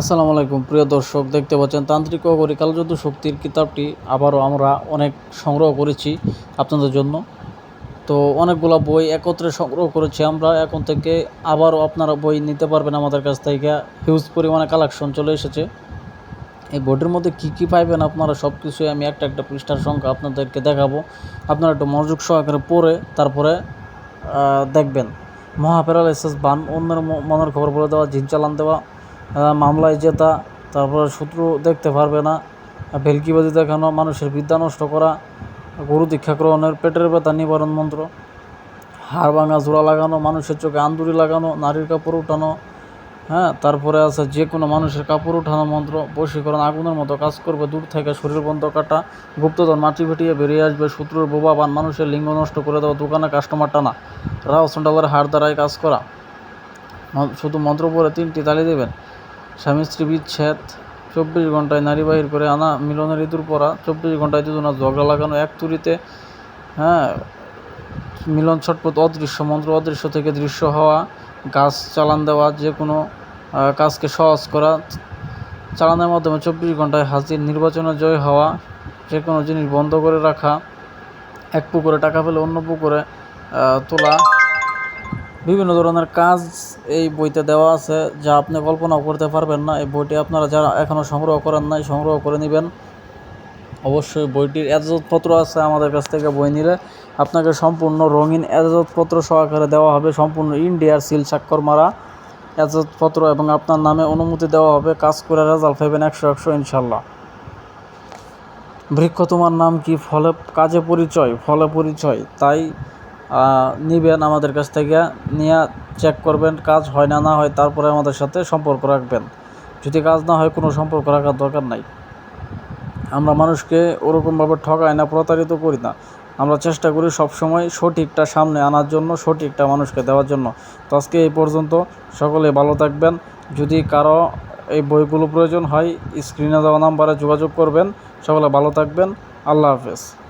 আসসালামু আলাইকুম। প্রিয় দর্শক, দেখতে পাচ্ছেন তান্ত্রিক অগরি কালযুদ্ধ শক্তির কিতাবটি আবারও আমরা অনেক সংগ্রহ করেছি আপনাদের জন্য। তো অনেকগুলো বই একত্রে সংগ্রহ করেছি আমরা। এখন থেকে আবারও আপনারা বই নিতে পারবেন আমাদের কাছ থেকে। হিউজ পরিমাণে কালেকশন চলে এসেছে। এই বইটির মধ্যে কী কী পাইবেন আপনারা সব কিছুই আমি একটা একটা পৃষ্ঠার সংখ্যা আপনাদেরকে দেখাবো। আপনারা একটু মনোযোগ সহকারে পড়ে তারপরে দেখবেন। মহাপ্যারালাইসিস বান, অন্যের মনের খবর বলে দেওয়া, জিন চালান দেওয়া মামলায় জেতা, তারপরে শত্রু দেখতে পারবে না। ভেলকিবাজি দেখানো, মানুষের বিদ্যা নষ্ট করা, গরু দীক্ষা গ্রহণের পেটের ব্যথা, নিবারণ মন্ত্র। হাড় ভাঙা, জোড়া লাগানো, মানুষের চোখে আন্দুরি লাগানো, নারীর কাপড় উঠানো হ্যাঁ তারপরে আছে যে কোনো মানুষের কাপড় উঠানো মন্ত্র, বশীকরণ আগুনের মতো কাজ করবে, দূর থেকে শরীর বন্ধ কাটা, গুপ্তধন মাটি ফেটিয়ে বেরিয়ে আসবে, শত্রুর বোবা বান, মানুষের লিঙ্গ নষ্ট করে দেওয়া, দোকানে কাস্টমার টানা, রাও সন্ডালের হাড় দ্বারাই কাজ করা। শুধু মন্ত্র পড়ে তিনটি তালি দেবেন। স্বামী স্ত্রী বিচ্ছেদ, চব্বিশ ঘন্টায় নারী বাহির করে আনা, মিলনের ইঁদুর পরা, চব্বিশ ঘন্টায় দুজনের ঝগড়া লাগানো, এক তুরিতে হ্যাঁ মিলন ছটপট অদৃশ্য, মন্ত্র অদৃশ্য থেকে দৃশ্য হওয়া, গাছ চালান দেওয়া, যে কোনো কাজকে সহজ করা, চালানোর মাধ্যমে চব্বিশ ঘন্টায় হাজির, নির্বাচনে জয় হওয়া, যে কোনো জিনিস বন্ধ করে রাখা, এক পুকুরে টাকা পেলে অন্য পুকুরে তোলা বিভিন্ন ধরনের কাজ এই বইতে দেওয়া আছে যা আপনি কল্পনাও করতে পারবেন না। এই বইটি আপনারা যারা এখনও সংগ্রহ করেন নাই, সংগ্রহ করে নেবেন। অবশ্যই বইটির এজাজতপত্র আছে আমাদের কাছ থেকে বই নিলে। আপনাকে সম্পূর্ণ রঙিন এজাজতপত্র সহকারে দেওয়া হবে। সম্পূর্ণ ইন্ডিয়ার সিল স্বাক্ষর মারা এজাজতপত্র এবং আপনার নামে অনুমতি দেওয়া হবে। কাজ করে রেজাল্ট পাইবেন একশো একশো, ইনশাল্লাহ। বৃক্ষ তোমার নাম কি? ফলে, কাজে পরিচয়? ফলে পরিচয়। তাই নিবেন আমাদের কাছ থেকে, নিয়ে চেক করবেন কাজ হয় না না হয়, তারপরে আমাদের সাথে সম্পর্ক রাখবেন। যদি কাজ না হয়, কোনো সম্পর্ক রাখার দরকার নাই। আমরা মানুষকে ওরকমভাবে ঠকাই না, প্রতারিত করি না। আমরা চেষ্টা করি সবসময় সঠিকটা সামনে আনার জন্য, সঠিকটা মানুষকে দেওয়ার জন্য। তো আজকে এই পর্যন্ত, সকলে ভালো থাকবেন। যদি কারও এই বইগুলো প্রয়োজন হয় স্ক্রিনে দেওয়া নাম্বারে যোগাযোগ করবেন। সকলে ভালো থাকবেন। আল্লাহ হাফেজ।